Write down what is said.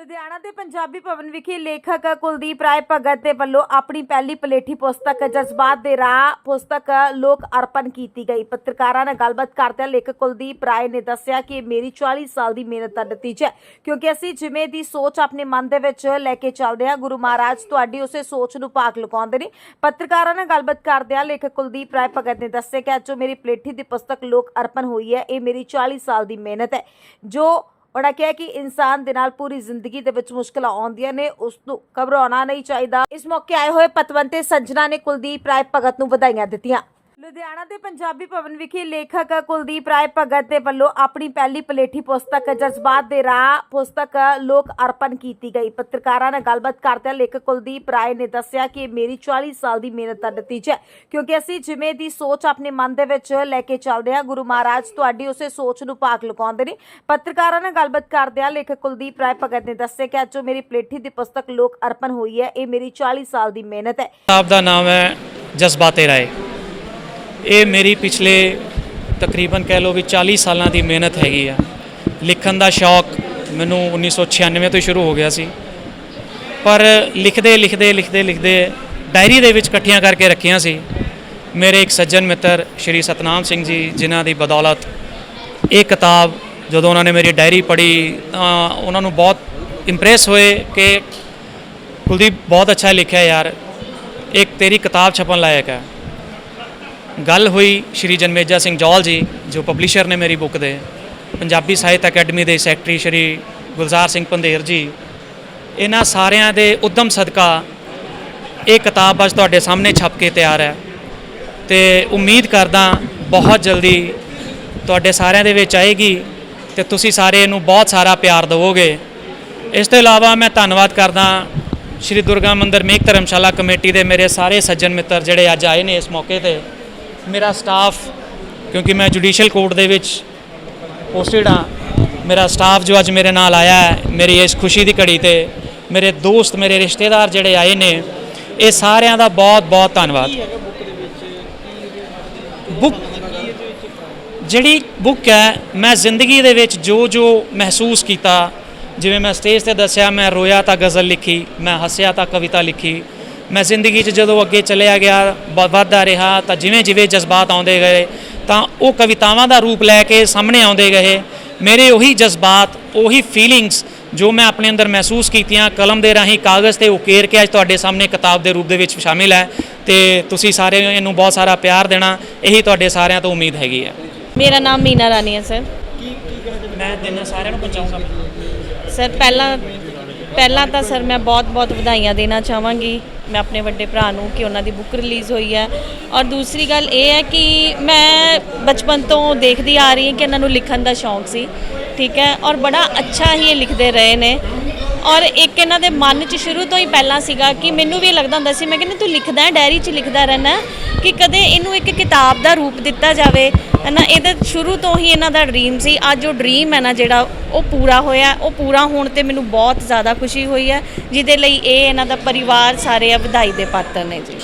ਲੁਧਿਆਣਾ ਦੇ ਪੰਜਾਬੀ ਭਵਨ ਵਿਖੇ ਲੇਖਕ ਕੁਲਦੀਪ ਰਾਏ ਭਗਤ ਦੇ ਵੱਲੋਂ ਆਪਣੀ ਪਹਿਲੀ ਪਲੇਠੀ ਪੁਸਤਕ ਜਜ਼ਬਾਤ ਦੇ ਰਾਹ ਪੁਸਤਕ ਲੋਕ ਅਰਪਣ ਕੀਤੀ ਗਈ। ਪੱਤਰਕਾਰਾਂ ਨਾਲ ਗੱਲਬਾਤ ਕਰਦਿਆਂ ਲੇਖਕ ਕੁਲਦੀਪ ਰਾਏ ਨੇ ਦੱਸਿਆ ਕਿ ਇਹ ਮੇਰੀ 40 ਸਾਲ ਦੀ ਮਿਹਨਤ ਦਾ ਨਤੀਜਾ ਹੈ, ਕਿਉਂਕਿ ਅਸੀਂ ਜਿਵੇਂ ਦੀ ਸੋਚ ਆਪਣੇ ਮਨ ਦੇ ਵਿੱਚ ਲੈ ਕੇ ਚੱਲਦੇ ਹਾਂ, ਗੁਰੂ ਮਹਾਰਾਜ ਤੁਹਾਡੀ ਉਸੇ ਸੋਚ ਨੂੰ ਭਾਗ ਲਗਾਉਂਦੇ ਨੇ। ਪੱਤਰਕਾਰਾਂ ਨਾਲ ਗੱਲਬਾਤ ਕਰਦਿਆਂ ਲੇਖਕ ਕੁਲਦੀਪ ਰਾਏ ਭਗਤ ਨੇ ਦੱਸਿਆ ਕਿ ਅੱਜ ਜੋ ਮੇਰੀ ਪਲੇਠੀ ਦੀ ਪੁਸਤਕ ਲੋਕ ਅਰਪਣ ਹੋਈ ਹੈ, ਇਹ ਮੇਰੀ 40 ਸਾਲ ਦੀ ਮਿਹਨਤ ਹੈ, ਜੋ ਉਹਨਾਂ ਕਿਹਾ ਕਿ ਇਨਸਾਨ ਦੇ ਨਾਲ ਪੂਰੀ ਜ਼ਿੰਦਗੀ ਦੇ ਵਿੱਚ ਮੁਸ਼ਕਲਾਂ ਆਉਂਦੀਆਂ ਨੇ, ਉਸ ਨੂੰ ਘਬਰਾਉਣਾ ਨਹੀਂ ਚਾਹੀਦਾ। ਇਸ ਮੌਕੇ ਆਏ ਹੋਏ ਪਤਵੰਤੇ ਸੰਜਨਾ ਨੇ ਕੁਲਦੀਪ ਰਾਏ ਭਗਤ ਨੂੰ ਵਧਾਈਆਂ ਦਿੱਤੀਆਂ। ਲੁਧਿਆਣਾ ਦੇ ਪੰਜਾਬੀ ਭਵਨ ਵਿਖੇ ਲੇਖਕ ਕੁਲਦੀਪ ਰਾਏ ਭਗਤ ਦੇ ਵੱਲੋਂ ਆਪਣੀ ਪਹਿਲੀ ਪਲੇਠੀ ਪੁਸਤਕ ਜਜ਼ਬਾਤ ਦੇ ਰਾਹ ਪੁਸਤਕ ਲੋਕ ਅਰਪਣ ਕੀਤੀ ਗਈ। ਪੱਤਰਕਾਰਾਂ ਨਾਲ ਗੱਲਬਾਤ ਕਰਦਿਆਂ ਲੇਖਕ ਕੁਲਦੀਪ ਰਾਏ ਨੇ ਦੱਸਿਆ ਕਿ ਮੇਰੀ 40 ਸਾਲ ਦੀ ਮਿਹਨਤ ਦਾ ਨਤੀਜਾ ਹੈ, ਕਿਉਂਕਿ ਅਸੀਂ ਜਿਵੇਂ ਦੀ ਸੋਚ ਆਪਣੇ ਮਨ ਦੇ ਵਿੱਚ ਲੈ ਕੇ ਚੱਲਦੇ ਹਾਂ, ਗੁਰੂ ਮਹਾਰਾਜ ਤੁਹਾਡੀ ਉਸੇ ਸੋਚ ਨੂੰ ਭਾਗ ਲਗਾਉਂਦੇ ਨੇ। ਪੱਤਰਕਾਰਾਂ ਨਾਲ ਗੱਲਬਾਤ ਕਰਦਿਆਂ ਲੇਖਕ ਕੁਲਦੀਪ ਰਾਏ ਭਗਤ ਨੇ ਦੱਸਿਆ ਕਿ ਅੱਜ ਮੇਰੀ ਪਲੇਠੀ ਦੀ ਪੁਸਤਕ ਲੋਕ ਅਰਪਣ ਹੋਈ ਹੈ, ਇਹ ਮੇਰੀ 40 ਸਾਲ ਦੀ ਮਿਹਨਤ ਹੈ। ਕਿਤਾਬ ਦਾ ਨਾਮ ਹੈ ਜਜ਼ਬਾਤੇ ਰਾਏ। ਇਹ ਮੇਰੀ ਪਿਛਲੇ ਤਕਰੀਬਨ ਕਹਿ ਲਓ ਵੀ 40 ਸਾਲਾਂ ਦੀ ਮਿਹਨਤ ਹੈਗੀ ਆ। ਲਿਖਣ ਦਾ ਸ਼ੌਕ ਮੈਨੂੰ 1996 ਤੋਂ ਹੀ ਸ਼ੁਰੂ ਹੋ ਗਿਆ ਸੀ। ਪਰ ਲਿਖਦੇ ਲਿਖਦੇ ਲਿਖਦੇ ਲਿਖਦੇ ਡਾਇਰੀ ਦੇ ਵਿੱਚ ਇਕੱਠੀਆਂ ਕਰਕੇ ਰੱਖੀਆਂ ਸੀ। ਮੇਰੇ ਇੱਕ ਸੱਜਣ ਮਿੱਤਰ ਸ਼੍ਰੀ ਸਤਨਾਮ ਸਿੰਘ ਜੀ, ਜਿਨ੍ਹਾਂ ਦੀ ਬਦੌਲਤ ਇਹ ਕਿਤਾਬ ਜਦੋਂ ਉਹਨਾਂ ਨੇ ਮੇਰੀ ਡਾਇਰੀ ਪੜ੍ਹੀ ਤਾਂ ਉਹਨਾਂ ਨੂੰ ਬਹੁਤ ਇੰਪ੍ਰੈਸ ਹੋਏ ਕਿ ਕੁਲਦੀਪ ਬਹੁਤ ਅੱਛਾ ਲਿਖਿਆ ਯਾਰ, ਇੱਕ ਤੇਰੀ ਕਿਤਾਬ ਛਪਣ ਲਾਇਕ ਹੈ। ਗੱਲ ਹੋਈ ਸ਼੍ਰੀ ਜਨਮੇਜਾ ਸਿੰਘ ਜੌਲ ਜੀ, ਜੋ ਪਬਲਿਸ਼ਰ ਨੇ ਮੇਰੀ ਬੁੱਕ ਦੇ, ਪੰਜਾਬੀ ਸਾਹਿਤ ਅਕੈਡਮੀ ਦੇ ਸੈਕਟਰੀ ਸ਼੍ਰੀ ਗੁਲਜ਼ਾਰ ਸਿੰਘ ਪੰਧੇਰ ਜੀ। ਇਹਨਾਂ ਸਾਰਿਆਂ ਦੇ ਉਦਮ ਸਦਕਾ ਇਹ ਕਿਤਾਬ ਅੱਜ ਤੁਹਾਡੇ ਸਾਹਮਣੇ ਛਪ ਕੇ ਤਿਆਰ ਹੈ। ਤੇ ਉਮੀਦ ਕਰਦਾ ਬਹੁਤ ਜਲਦੀ ਤੁਹਾਡੇ ਸਾਰਿਆਂ ਦੇ ਵਿੱਚ ਆਏਗੀ ਤੇ ਤੁਸੀਂ ਸਾਰੇ ਇਹਨੂੰ ਬਹੁਤ ਸਾਰਾ ਪਿਆਰ ਦਿਵੋਗੇ। ਇਸ ਤੋਂ ਇਲਾਵਾ ਮੈਂ ਧੰਨਵਾਦ ਕਰਦਾ ਸ਼੍ਰੀ ਦੁਰਗਾ ਮੰਦਰ ਮੇਕ ਧਰਮਸ਼ਾਲਾ ਕਮੇਟੀ ਦੇ ਮੇਰੇ ਸਾਰੇ ਸੱਜਣ ਮਿੱਤਰ ਜਿਹੜੇ ਅੱਜ ਆਏ ਨੇ ਇਸ ਮੌਕੇ ਤੇ। ਮੇਰਾ ਸਟਾਫ ਕਿਉਂਕਿ ਮੈਂ ਜੁਡੀਸ਼ੀਅਲ ਕੋਰਟ ਦੇ ਵਿੱਚ ਪੋਸਟਡ ਹਾਂ, ਮੇਰਾ ਸਟਾਫ ਜੋ ਅੱਜ ਮੇਰੇ ਨਾਲ ਆਇਆ ਹੈ, ਮੇਰੀ ਇਸ ਖੁਸ਼ੀ ਦੀ ਘੜੀ ਤੇ ਮੇਰੇ ਦੋਸਤ, ਮੇਰੇ ਰਿਸ਼ਤੇਦਾਰ ਜਿਹੜੇ ਆਏ ਨੇ, ਇਹ ਸਾਰਿਆਂ ਦਾ ਬਹੁਤ ਬਹੁਤ ਧੰਨਵਾਦ। ਬੁੱਕ ਜਿਹੜੀ ਬੁੱਕ ਹੈ, ਮੈਂ ਜ਼ਿੰਦਗੀ ਦੇ ਵਿੱਚ ਜੋ ਜੋ ਮਹਿਸੂਸ ਕੀਤਾ, ਜਿਵੇਂ ਮੈਂ ਸਟੇਜ ਤੇ ਦੱਸਿਆ, ਮੈਂ ਰੋਇਆ ਤਾਂ ਗਜ਼ਲ ਲਿਖੀ, ਮੈਂ ਹੱਸਿਆ ਤਾਂ ਕਵਿਤਾ ਲਿਖੀ ਮੈਂ ਜ਼ਿੰਦਗੀ 'ਚ ਜਦੋਂ ਅੱਗੇ ਚੱਲਿਆ ਗਿਆ ਵੱਧਦਾ ਰਿਹਾ ਤਾਂ ਜਿਵੇਂ ਜਿਵੇਂ ਜਜ਼ਬਾਤ ਆਉਂਦੇ ਗਏ ਤਾਂ ਉਹ ਕਵਿਤਾਵਾਂ ਦਾ ਰੂਪ ਲੈ ਕੇ ਸਾਹਮਣੇ ਆਉਂਦੇ ਗਏ। ਮੇਰੇ ਉਹੀ ਜਜ਼ਬਾਤ ਉਹੀ ਫੀਲਿੰਗਸ ਜੋ ਮੈਂ ਆਪਣੇ ਅੰਦਰ ਮਹਿਸੂਸ ਕੀਤੀਆਂ ਕਲਮ ਦੇ ਰਾਹੀਂ ਕਾਗਜ਼ ਤੇ ਉਕੇਰ ਕੇ ਅੱਜ ਤੁਹਾਡੇ ਸਾਹਮਣੇ ਕਿਤਾਬ ਦੇ ਰੂਪ ਦੇ ਵਿੱਚ ਸ਼ਾਮਿਲ ਹੈ ਤੇ ਤੁਸੀਂ ਸਾਰੇ ਇਹਨੂੰ ਬਹੁਤ ਸਾਰਾ ਪਿਆਰ ਦੇਣਾ ਇਹੀ ਤੁਹਾਡੇ ਸਾਰਿਆਂ ਤੋਂ ਉਮੀਦ ਹੈਗੀ ਹੈ। ਮੇਰਾ ਨਾਮ ਮੀਨਾ ਰਾਣੀ ਹੈ ਸਰ। ਮੈਂ ਦਿਨ ਸਾਰਿਆਂ ਨੂੰ ਪਹੁੰਚਾਉਂਗਾ ਸਰ ਪਹਿਲਾਂ ਪਹਿਲਾਂ ਤਾਂ ਸਰ ਮੈਂ ਬਹੁਤ-ਬਹੁਤ ਵਧਾਈਆਂ ਦੇਣਾ ਚਾਹਾਂਗੀ ਮੈਂ ਆਪਣੇ ਵੱਡੇ ਭਰਾ ਨੂੰ ਕਿ ਉਹਨਾਂ ਦੀ ਬੁੱਕ ਰਿਲੀਜ਼ ਹੋਈ ਹੈ। ਔਰ ਦੂਸਰੀ ਗੱਲ ਇਹ ਹੈ ਕਿ ਮੈਂ ਬਚਪਨ ਤੋਂ ਦੇਖਦੀ ਆ ਰਹੀ ਹਾਂ ਕਿ ਇਹਨਾਂ ਨੂੰ ਲਿਖਣ ਦਾ ਸ਼ੌਂਕ ਸੀ, ਠੀਕ ਹੈ? ਔਰ ਬੜਾ ਅੱਛਾ ਹੀ ਇਹ ਲਿਖਦੇ ਰਹੇ ਨੇ। ਔਰ ਇੱਕ ਇਹਨਾਂ ਦੇ ਮਨ 'ਚ ਸ਼ੁਰੂ ਤੋਂ ਹੀ ਪਹਿਲਾਂ ਸੀਗਾ ਕਿ ਮੈਨੂੰ ਵੀ ਇਹ ਲੱਗਦਾ ਹੁੰਦਾ ਸੀ, ਮੈਂ ਕਹਿੰਦੀ ਤੂੰ ਲਿਖਦਾ ਹੈ ਡਾਇਰੀ 'ਚ ਲਿਖਦਾ ਰਹਿਣਾ ਕਿ ਕਦੇ ਇਹਨੂੰ ਇੱਕ ਕਿਤਾਬ ਦਾ ਰੂਪ ਦਿੱਤਾ ਜਾਵੇ। ਹੈ ਨਾ ਇਹਦਾ ਸ਼ੁਰੂ ਤੋਂ ਹੀ ਇਹਨਾਂ ਦਾ ਡ੍ਰੀਮ ਸੀ। ਅੱਜ ਉਹ ਡ੍ਰੀਮ ਹੈ ਨਾ ਜਿਹੜਾ, ਉਹ ਪੂਰਾ ਹੋਇਆ, ਉਹ ਪੂਰਾ ਹੋਣ ਤੇ ਮੈਨੂੰ ਬਹੁਤ ਜ਼ਿਆਦਾ ਖੁਸ਼ੀ ਹੋਈ ਹੈ, ਜਿਹਦੇ ਲਈ ਇਹ ਇਹਨਾਂ ਦਾ ਪਰਿਵਾਰ ਸਾਰੇ ਆ ਵਧਾਈ ਦੇ ਪਾਤਰ ਨੇ ਜੀ।